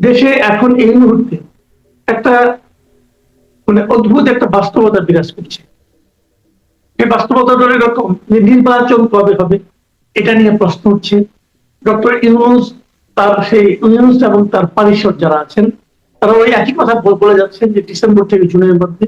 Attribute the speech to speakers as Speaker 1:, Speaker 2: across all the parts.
Speaker 1: দেশে এখন এই মুহূর্তে একটা মানে অদ্ভুত একটা বাস্তবতা বিরাজ করছে। এই বাস্তবতাটা এরকম যে নির্বাচন কবে হবে? এটা নিয়ে প্রশ্ন উঠছে। ডক্টর ইউনুস তার সেই ইউনুস এবং তার পারিষদ যারা আছেন, তারা ওই একই কথা বল- যাচ্ছেন যে ডিসেম্বর থেকে জুনের মধ্যে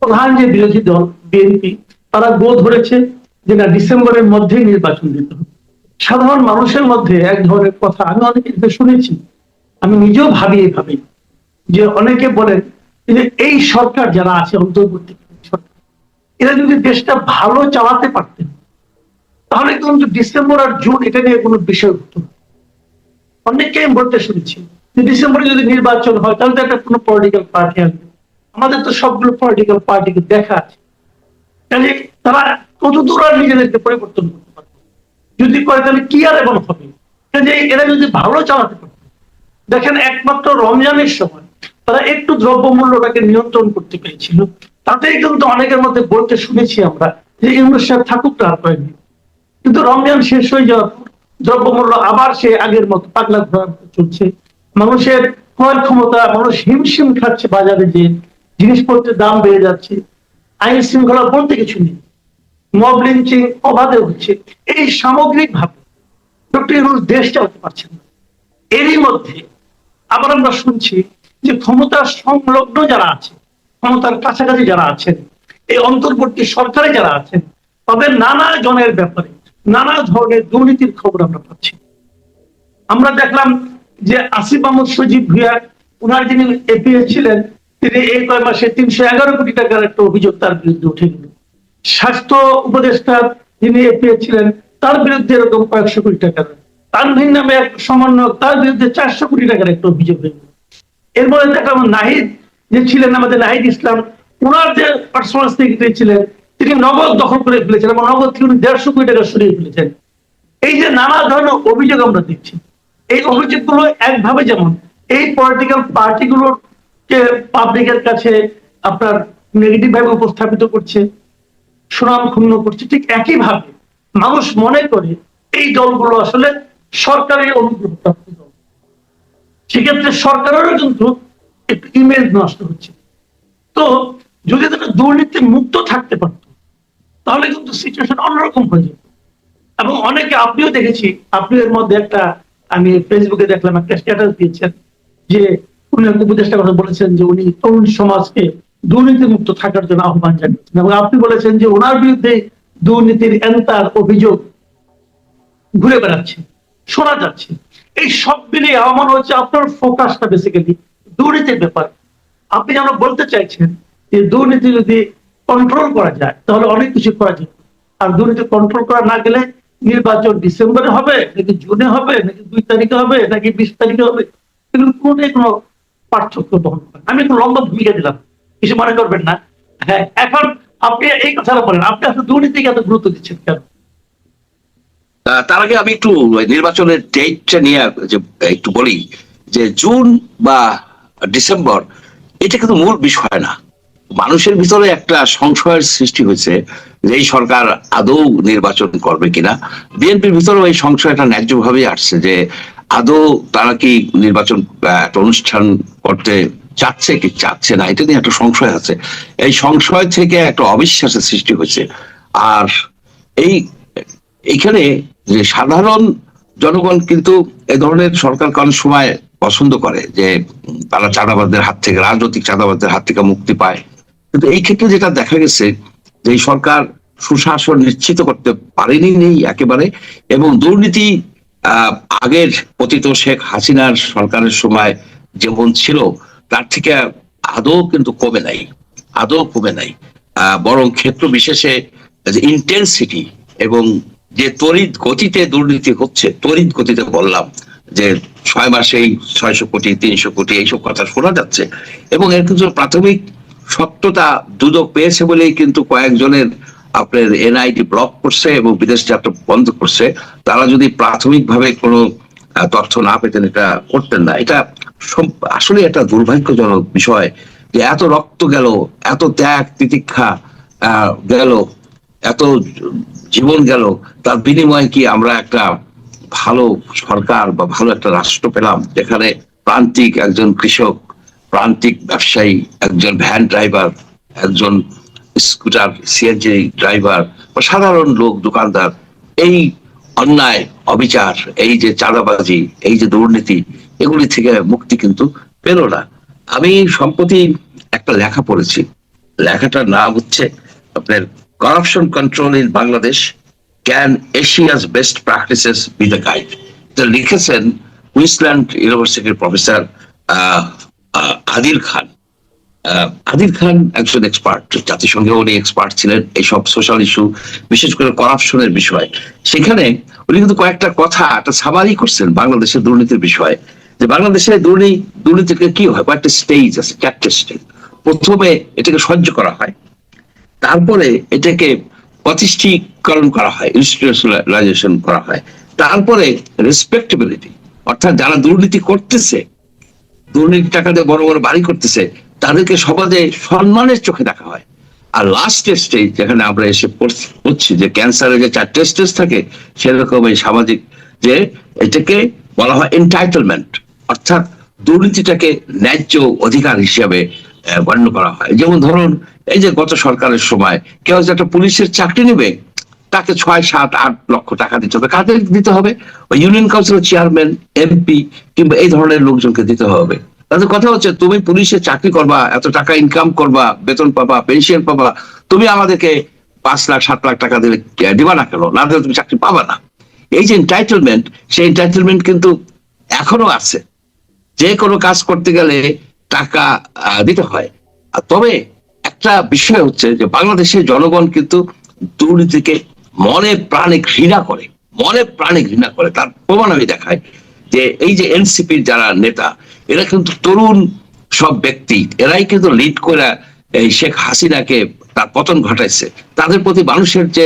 Speaker 1: প্রধান যে বিরোধী দল, বিএনপি, তারা গো ধরেছে যে না, ডিসেম্বরের মধ্যেই নির্বাচন দিতে হবে। সাধারণ মানুষের মধ্যে এক ধরনের কথা আমি অনেকে শুনেছি আমি নিজেও ভাবি এইভাবে যে অনেকে বলেন যে এই সরকার যারা আছে, অন্তর্বর্তীকালীন সরকার, এরা যদি দেশটা ভালো চালাতে পারতেন, তাহলে কিন্তু ডিসেম্বর আর জুন এটা নিয়ে কোনো বিষয় হতো অনেককে আমি বলতে শুনেছি, যে ডিসেম্বরে যদি নির্বাচন হয়, তাহলে তো একটা কোনো পলিটিক্যাল পার্টি আসবে। আমাদের তো সবগুলো পলিটিক্যাল পার্টিকে দেখা আছে। তাহলে তারা কত দূর আর নিজেদেরকে পরিবর্তন করতে পারবে? যদি করে তাহলে কি আর এমন হবে? কাজে এরা যদি ভালো চালাতে পারত দেখেন, একমাত্র রমজানের সময় তারা একটু দ্রব্যমূল্যটাকে নিয়ন্ত্রণ করতে পেরেছিল। তাতেই কিন্তু অনেকের মধ্যে বলতে শুনেছি আমরা যে ইউনুস সাহেব থাকুক আর কয়েকদিন কিন্তু রমজান শেষ হয়ে যাওয়ার দ্রব্যমূল্য আবার সে আগের মতো পাগলা মতো চলছে। মানুষের ক্রয় ক্ষমতা, মানুষ হিমশিম খাচ্ছে বাজারে যে জিনিসপত্রের দাম বেড়ে যাচ্ছে। আইন শৃঙ্খলা বলতে কিছু নেই। মব লিঞ্চিং অবাধে হচ্ছে। এই সামগ্রিক ভাবে দেশ চালাতে পারছেন না। এরই মধ্যে আবার আমরা শুনছি যে ক্ষমতার সংলগ্ন যারা আছে, ক্ষমতার কাছাকাছি যারা আছেন, এই অন্তর্বর্তী সরকারে যারা আছেন, তাদের নানা জনের ব্যাপারে, নানা ধরনের দুর্নীতির খবর আমরা পাচ্ছি। আমরা দেখলাম যে আসিফ আহমদ সজীব ভুইয়া ওনার যিনি এপিএস ছিলেন, তিনি এই কয় মাসে তিনশো এগারো কোটি টাকার একটা অভিযোগ তার বিরুদ্ধে উঠে গেল। স্বাস্থ্য উপদেষ্টা যিনি এপিএস ছিলেন, তার বিরুদ্ধে এরকম কয়েকশো কোটি টাকার তানভীর নামে এক সমন্বয়ক, তার বিরুদ্ধে চারশো কোটি টাকার একটা অভিযোগ হয়ে এরপরে দেখলাম নাহিদ, যে ছিলেন আমাদের নাহিদ ইসলাম ওনার যে পার্সোনাল সেক্রেটারি ছিলেন, তিনি নগদ দখল করে ফেলেছেন এবং নগদ থেকে উনি দেড়শো কোটি টাকা সরিয়ে ফেলেছেন। এই যে নানা ধরনের অভিযোগ আমরা দেখছি, এই অভিযোগগুলো একভাবে যেমন এই পলিটিক্যাল পার্টিগুলোকে পাবলিকের কাছে আপনার নেগেটিভ ভাবে উপস্থাপিত করছে, সুনাম ক্ষুণ্ণ করছে, ঠিক একইভাবে মানুষ মনে করে এই দলগুলো আসলে সরকারের অনুগ্রহপ্রাপ্ত দল সেক্ষেত্রে সরকারেরও কিন্তু একটু ইমেজ নষ্ট হচ্ছে। তো যদি তারা দুর্নীতি মুক্ত থাকতে পারতো, তাহলে কিন্তু সিচুয়েশন অন্যরকম হয়ে যেত। এবং অনেকে আপনিও দেখেছি আপনি এর মধ্যে একটা, আমি ফেসবুকে দেখলাম, একটা স্ট্যাটাস দিয়েছেন যে উনি এক উপদেষ্টা কথা বলেছেন যে উনি তরুণ সমাজকে দুর্নীতি মুক্ত থাকার জন্য আহ্বান জানিয়েছেন। এবং আপনি বলেছেন যে ওনার বিরুদ্ধে দুর্নীতির এন্তার অভিযোগ ঘুরে বেড়াচ্ছে। শোনা যাচ্ছে। এই সব মিলিয়ে আমার হচ্ছে আপনার ফোকাসটা বেসিক্যালি দুর্নীতির ব্যাপার। আপনি যেন বলতে চাইছেন যে দুর্নীতি যদি কন্ট্রোল করা যায়, তাহলে অনেক কিছু করা যেত আর দুর্নীতি কন্ট্রোল করা না গেলে নির্বাচন ডিসেম্বরে হবে, নাকি জুনে হবে, নাকি দুই তারিখে হবে, নাকি বিশ তারিখে হবে, এগুলো কোনোটাই কোনো পার্থক্য বহন করে। আমি একটু লম্বা ভূমিকা দিলাম, কিছু মনে করবেন না। হ্যাঁ এখন আপনি এই কথাটা বলেন, আপনি আসলে দুর্নীতিকে এত গুরুত্ব দিচ্ছেন কেন?
Speaker 2: তার আগে আমি একটু নির্বাচনের ডেটটা নিয়ে একটু বলি যে, জুন বা ডিসেম্বর, এটা কিন্তু মূল বিষয় না। মানুষের ভিতরে একটা সংশয়ের সৃষ্টি হয়েছে যে, এই সরকার আদৌ নির্বাচন করবে কিনা। বিএনপির ভিতরেও এই সংশয়টা ন্যায্যভাবে আসছে যে, আদৌ তারা কি নির্বাচন অনুষ্ঠান করতে চাচ্ছে কি চাচ্ছে না, এটা নিয়ে একটা সংশয় আছে। এই সংশয় থেকে একটা অবিশ্বাসের সৃষ্টি হয়েছে। আর এই এখানে যে সাধারণ জনগণ কিন্তু এ ধরনের সরকার অনেক সময় পছন্দ করে যে তারা চাঁদাবাদের হাত থেকে, রাজনৈতিক চাঁদাবাদের হাত থেকে মুক্তি পায়। কিন্তু এই ক্ষেত্রে যেটা দেখা গেছে যে সরকার সুশাসন নিশ্চিত করতে পারেনি নেই একেবারে এবং দুর্নীতি আগের পতিত শেখ হাসিনার সরকারের সময় যেমন ছিল, তার থেকে আদৌ কিন্তু কমে নাই, আদৌ কমে নাই। বরং ক্ষেত্র বিশেষে ইন্টেন্সিটি এবং যে তড়িৎ গতিতে দুর্নীতি হচ্ছে তড়িৎ গতিতে বললাম যে ছয় মাসেই ছয়শো কোটি, তিনশো কোটি এইসব কথা শোনা যাচ্ছে এবং এর কিন্তু প্রাথমিক সত্যতা দুদক পেয়েছে বলেই কিন্তু কয়েকজনের আপনার এনআইডি ব্লক করছে এবং বিদেশ যাত্রা বন্ধ করছে। তারা যদি প্রাথমিকভাবে কোনো তথ্য না পেতেন এটা করতেন না। এটা আসলে একটা দুর্ভাগ্যজনক বিষয় যে এত রক্ত গেল, এত ত্যাগ, তিতিক্ষা গেল, এত জীবন গেল, তার বিনিময়ে কি আমরা একটা ভালো সরকার বা ভালো একটা রাষ্ট্র পেলাম? যেখানে প্রান্তিক একজন কৃষক, প্রান্তিক ব্যবসায়ী, একজন ভ্যান ড্রাইভার, একজন স্কুটার, সিএনজি ড্রাইভার বা সাধারণ লোক, দোকানদার, এই অন্যায়, অবিচার, এই যে চাঁদাবাজি, এই যে দুর্নীতি, এগুলি থেকে মুক্তি কিন্তু পেল না। আমি সম্প্রতি একটা লেখা পড়েছি। লেখাটার নাম হচ্ছে আপনার corruption control in Bangladesh can Asia's best practices be the guide এটা লিখেছেন কুইন্সল্যান্ড ইউনিভার্সিটির প্রফেসর আদিল খান। আদিল খান একজন এক্সপার্ট জাতিসংঘে উনি এক্সপার্ট ছিলেন এইসব সোশ্যাল ইস্যু বিশেষ করে করাপশনের বিষয়। সেখানে উনি কিন্তু কয়েকটা কথা, একটা সামারি করছেন বাংলাদেশের দুর্নীতির বিষয়ে। যে বাংলাদেশে দুর্নীতি দুর্নীতিকে কি হয়? কয়েকটা স্টেজ আছে, চারটে স্টেজ প্রথমে এটাকে সহ্য করা হয়। তারপরে এটাকে প্রতিষ্ঠিকরণ করা হয়, ইনস্টিটিউশনালাইজেশন করা হয়। তারপরে রেসপেক্টেবিলিটি অর্থাৎ যারা দুর্নীতি করতেছে দুর্নীতি টাকা দিয়ে বড় বড় বাড়ি করতেছে, তাদেরকে সমাজে সম্মানের চোখে দেখা হয়। আর লাস্ট স্টেজ যেখানে আমরা এসে পড়ছি যে ক্যান্সারের যে চারটে স্টেজ থাকে, সেরকম এই সামাজিক যে এটাকে বলা হয় এন্টাইটেলমেন্ট অর্থাৎ দুর্নীতিটাকে ন্যায্য অধিকার হিসেবে গণ্য করা হয়। যেমন ধরুন, এই যে গত সরকারের সময় কেউ যে একটা পুলিশের চাকরি নেবে, তাকে ছয়, সাত, আট লক্ষ টাকা দিতে হবে। কাদের দিতে হবে? ওই ইউনিয়ন কাউন্সিলের, চেয়ারম্যান, এমপি, কিংবা এই ধরনের লোকজনকে দিতে হবে। তাদের কথা হচ্ছে, তুমি পুলিশে চাকরি করবা, এত টাকা ইনকাম করবা, বেতন পাবা পেনশন পাবা, তুমি আমাদেরকে পাঁচ লাখ, সাত লাখ টাকা দিলে দিবা না কেন? না দিলে তুমি চাকরি পাবা না। এই যে এন্টাইটেলমেন্ট সেই এন্টাইটেলমেন্ট কিন্তু এখনও আছে। যে কোনো কাজ করতে গেলে টাকা দিতে হয়। তবে একটা বিষয় হচ্ছে যে বাংলাদেশের জনগণ কিন্তু দুর্নীতিকে মনে প্রাণে ঘৃণা করে, মনে প্রাণে ঘৃণা করে। তার প্রমাণ আমি দেখাই যে এই যে এনসিপির যারা নেতা, এরা কিন্তু তরুণ সব ব্যক্তি, এরাই কিন্তু লিড করে এই শেখ হাসিনাকে তার পতন ঘটাইছে। তাদের প্রতি মানুষের যে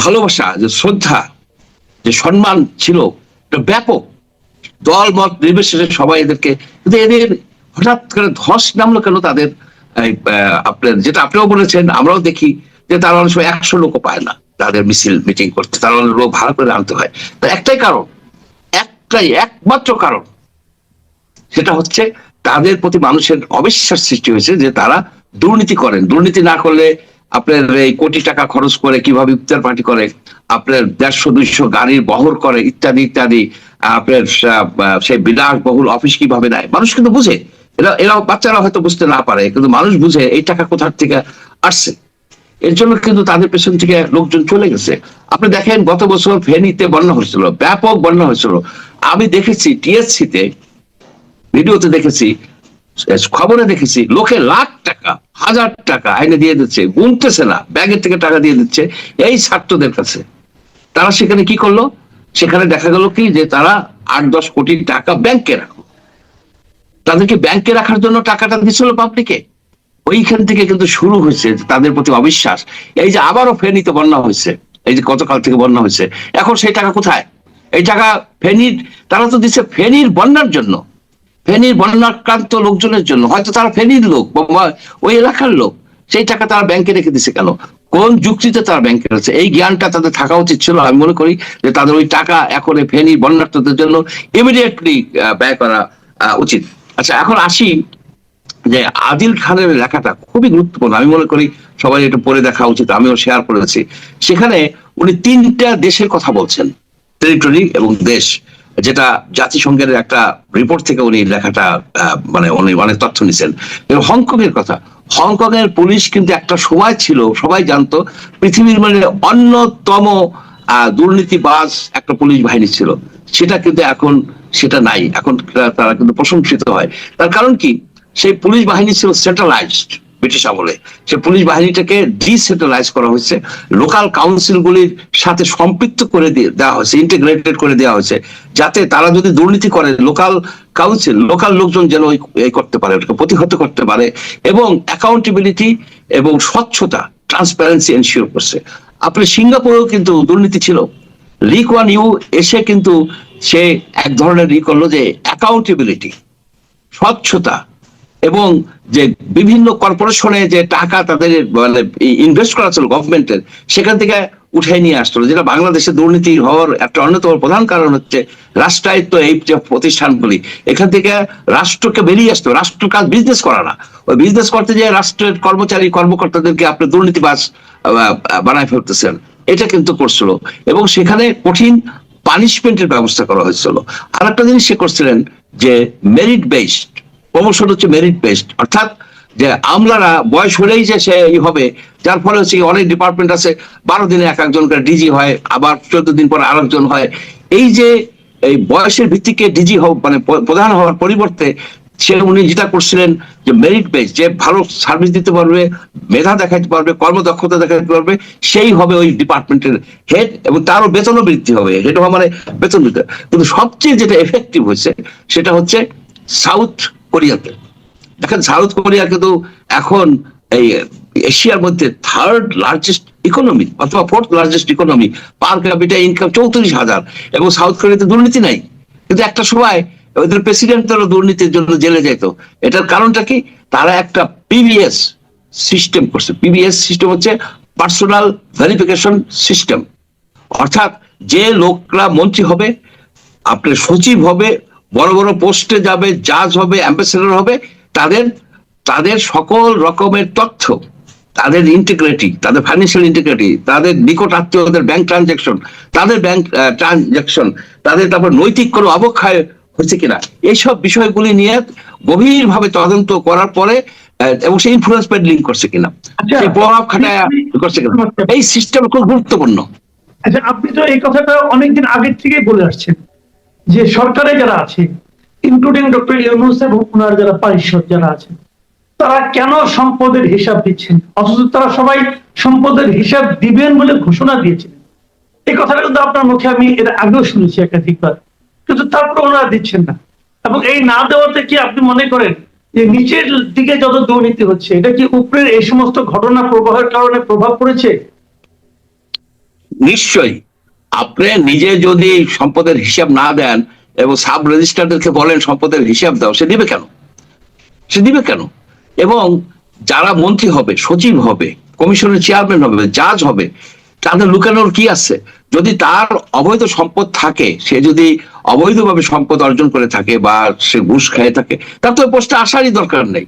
Speaker 2: ভালোবাসা, যে শ্রদ্ধা, যে সম্মান ছিল ব্যাপক। দল মত নির্বিশেষে সবাই এদেরকে কিন্তু এদের হঠাৎ করে ধস নামলো কেন তাদের আপনার যেটা আপনিও বলেছেন, আমরাও দেখি যে তারা অনেক সময় একশো লোকও পায় না তাদের মিছিল, মিটিং করতে। তারা অনেক লোক ভাড়া করে আনতে হয়। তো একটাই কারণ, একটাই, একমাত্র কারণ, সেটা হচ্ছে তাদের প্রতি মানুষের অবিশ্বাস সৃষ্টি হয়েছে যে তারা দুর্নীতি করেন। দুর্নীতি না করলে আপনার এই কোটি টাকা খরচ করে কীভাবে ইফতার পার্টি করে, আপনার দেড়শো, দুইশো গাড়ির বহর করে, ইত্যাদি ইত্যাদি। আপনার সেই বিলাস বহুল অফিস কীভাবে নেয়? মানুষ কিন্তু বুঝে। এরা এরা বাচ্চারা হয়তো বুঝতে না পারে, কিন্তু মানুষ বুঝে এই টাকা কোথার থেকে আসছে। এর জন্য কিন্তু তাদের পেছন থেকে লোকজন চলে গেছে। আপনি দেখেন, গত বছর ফেনীতে বন্যা হয়েছিল, ব্যাপক বন্যা হয়েছিল। আমি দেখেছি টিএসসি তে ভিডিওতে দেখেছি খবরে দেখেছি, লোকে লাখ টাকা, হাজার টাকা আইনে দিয়ে দিচ্ছে, গুনতেছে না, ব্যাগের থেকে টাকা দিয়ে দিচ্ছে, এই ছাত্রদের কাছে। তারা সেখানে কি করল? সেখানে দেখা গেল কি যে তারা আট দশ কোটি টাকা ব্যাংকে রাখল। তাদেরকে ব্যাংকে রাখার জন্য টাকাটা দিছিল পাবলিকে ওইখান থেকে কিন্তু শুরু হয়েছে তাদের প্রতি অবিশ্বাস। এই যে আবারও ফেনীতে বন্যা হয়েছে, এই যে গতকাল থেকে বন্যা হয়েছে, এখন সেই টাকা কোথায়? এই টাকা ফেনীর, তারা তো দিচ্ছে ফেনীর বন্যার জন্য। ফেনীর বন্যাক্রান্ত লোকজনের জন্য। হয়তো তারা ফেনীর লোক ওই এলাকার লোক। সেই টাকা তারা ব্যাংকে রেখে দিছে কেন? কোন যুক্তিতে তারা ব্যাংকে রয়েছে? এই জ্ঞানটা তাদের থাকা উচিত ছিল। আমি মনে করি যে তাদের ওই টাকা এখন ফেনীর বন্যার্থদের জন্য ইমিডিয়েটলি ব্যয় করা উচিত। আচ্ছা এখন আসি যে আদিল খানের লেখাটা খুবই গুরুত্বপূর্ণ। আমি মনে করি সবাই এটা পড়ে দেখা উচিত, আমিও শেয়ার করেছি। সেখানে উনি তিনটা দেশের কথা বলছেন টেরিটরি এবং দেশ। যেটা জাতিসংঘের একটা রিপোর্ট থেকে উনি লেখাটা মানে উনি অনেক তথ্য নিছেন। হংকং এর কথা। হংকং এর পুলিশ কিন্তু একটা সময় ছিল, সবাই জানতো, পৃথিবীর মানে অন্যতম দুর্নীতিবাজ একটা পুলিশ বাহিনী ছিল। সেটা কিন্তু এখন সেটা নাই। এখন তারা- তারা কিন্তু প্রশংসিত হয়। তার কারণ কি? সেই পুলিশ বাহিনী ছিল সেন্ট্রালাইজড ব্রিটিশ আমলে। সে পুলিশ বাহিনীটাকে ডিসেন্ট্রালাইজ করা হয়েছে। লোকাল কাউন্সিল গুলির সাথে সম্পৃক্ত করে দিয়ে দেওয়া হয়েছে ইন্টিগ্রেটেড করে দেওয়া হয়েছে। যাতে তারা যদি দুর্নীতি করে লোকাল কাউন্সিল লোকাল লোকজন যেন করতে পারে, ওটাকে প্রতিহত করতে পারে এবং অ্যাকাউন্টেবিলিটি এবং স্বচ্ছতা ট্রান্সপারেন্সি এনশিওর করছে। আপনি সিঙ্গাপুরেও কিন্তু দুর্নীতি ছিল। লিক ওয়ান ইউ এসে কিন্তু সে এক ধরনের ই করল যে অ্যাকাউন্টেবিলিটি স্বচ্ছতা এবং যে বিভিন্ন কর্পোরেশনে যে টাকা তাদের মানে ইনভেস্ট করা ছিল গভর্নমেন্টের সেখান থেকে উঠে নিয়ে আসতো যেটা বাংলাদেশে দুর্নীতি হওয়ার একটা অন্যতম প্রধান কারণ হচ্ছে রাষ্ট্রায়ত্ত এই যে প্রতিষ্ঠানগুলি। এখান থেকে রাষ্ট্রকে বেরিয়ে আসতো রাষ্ট্র কাজ বিজনেস করা না। ওই বিজনেস করতে যে রাষ্ট্রের কর্মচারী কর্মকর্তাদেরকে আপনি দুর্নীতিবাজ আহ, বানায় ফেলতেছেন। এটা কিন্তু করছিল। এবং সেখানে কঠিন পানিশমেন্টের ব্যবস্থা করা হয়েছিল। আর একটা জিনিস সে করছিলেন যে মেরিট বেসড প্রমোশন হচ্ছে মেরিট বেসড অর্থাৎ যে আমলারা বয়স হলেই যে সে হবে, যার ফলে হচ্ছে অনেক ডিপার্টমেন্ট আছে, বারো দিনে এক একজন করে ডিজি হয়, আবার চোদ্দ দিন পর আরেকজন হয়। এই যে, এই বয়সের ভিত্তিকে ডিজি হওয়া মানে প্রধান হওয়ার পরিবর্তে সে উনি যেটা করছিলেন যে মেরিট বেস যে ভালো সার্ভিস দিতে পারবে, মেধা দেখাতে পারবে, কর্মদক্ষতা দেখাতে পারবে, সেই হবে ওই ডিপার্টমেন্টের হেড এবং তারও বেতনও বৃদ্ধি হবে। হেড হওয়া মানে বেতন দিতে কিন্তু সবচেয়ে যেটা এফেক্টিভ হয়েছে, সেটা হচ্ছে সাউথ কোরিয়াতে। দেখেন, সাউথ কোরিয়া কিন্তু এখন এই এশিয়ার মধ্যে থার্ড লার্জেস্ট ইকোনমি অথবা fourth largest economy per capita income চৌত্রিশ হাজার এবং সাউথ কোরিয়াতে দুর্নীতি নাই। কিন্তু একটা সময় ওদের প্রেসিডেন্ট তারা দুর্নীতির জন্য জেলে যেত এটার কারণটা কি? তারা একটা পিবিএস সিস্টেম করছে। পিবিএস সিস্টেম হচ্ছে পার্সোনাল ভেরিফিকেশন সিস্টেম অর্থাৎ যে লোকরা মন্ত্রী হবে, আপনার সচিব হবে বড় বড় পোস্টে যাবে জাজ হবে অ্যাম্বাসেডর হবে তাদের তাদের সকল রকমের তথ্য তাদের ইন্টিগ্রিটি তাদের ফাইন্যান্সিয়াল ইন্টিগ্রিটি তাদের নিকট আত্মীয়দের ব্যাংক ট্রানজাকশন তাদের ব্যাংক ট্রানজাকশন তাদের তারপর নৈতিক কোনো অবক্ষয় হচ্ছে কিনা এইসব বিষয়গুলি নিয়ে গভীরভাবে তদন্ত করার পরে এবং সেই ইনফ্লুয়েন্স লিঙ্ক করছে কিনা
Speaker 1: আচ্ছা,
Speaker 2: সেই প্রভাব খাটায় করছে কিনা এই সিস্টেম খুব গুরুত্বপূর্ণ।
Speaker 1: আচ্ছা আপনি তো এই কথাটা অনেকদিন আগের থেকেই বলে আসছেন। যে সরকারে যারা আছে ইনক্লুডিং ডক্টর ইউনুস এবং ওনার যারা পারিষদ যারা আছেন তারা কেন সম্পদের হিসাব দিচ্ছেন? অথচ তারা সবাই সম্পদের হিসাব দিবেন বলে ঘোষণা দিয়েছিলেন এই কথাটা কিন্তু আপনার মুখে আমি এর আগেও শুনেছি একাধিকবার। কিন্তু তারপর ওনারা দিচ্ছেন না। এবং এই না দেওয়াতে কি আপনি মনে করেন যে নিচের দিকে যত দুর্নীতি হচ্ছে, এটা কি উপরের এই সমস্ত ঘটনা প্রবাহের কারণে প্রভাব পড়েছে?
Speaker 2: নিশ্চয়ই। আপনি নিজে যদি সম্পদের হিসাব না দেন এবং সাব রেজিস্ট্রারদেরকে বলেন সম্পদের হিসাব দাও, সে দিবে কেন? সে দিবে কেন? এবং যারা মন্ত্রী হবে, সচিব হবে, কমিশনের চেয়ারম্যান হবে, জাজ হবে, তাদের লুকানোর কি আছে? যদি তার অবৈধ সম্পদ থাকে, সে যদি অবৈধভাবে সম্পদ অর্জন করে থাকে বা সে ঘুষ খেয়ে থাকে, তার তো পোস্টে আসারই দরকার নেই।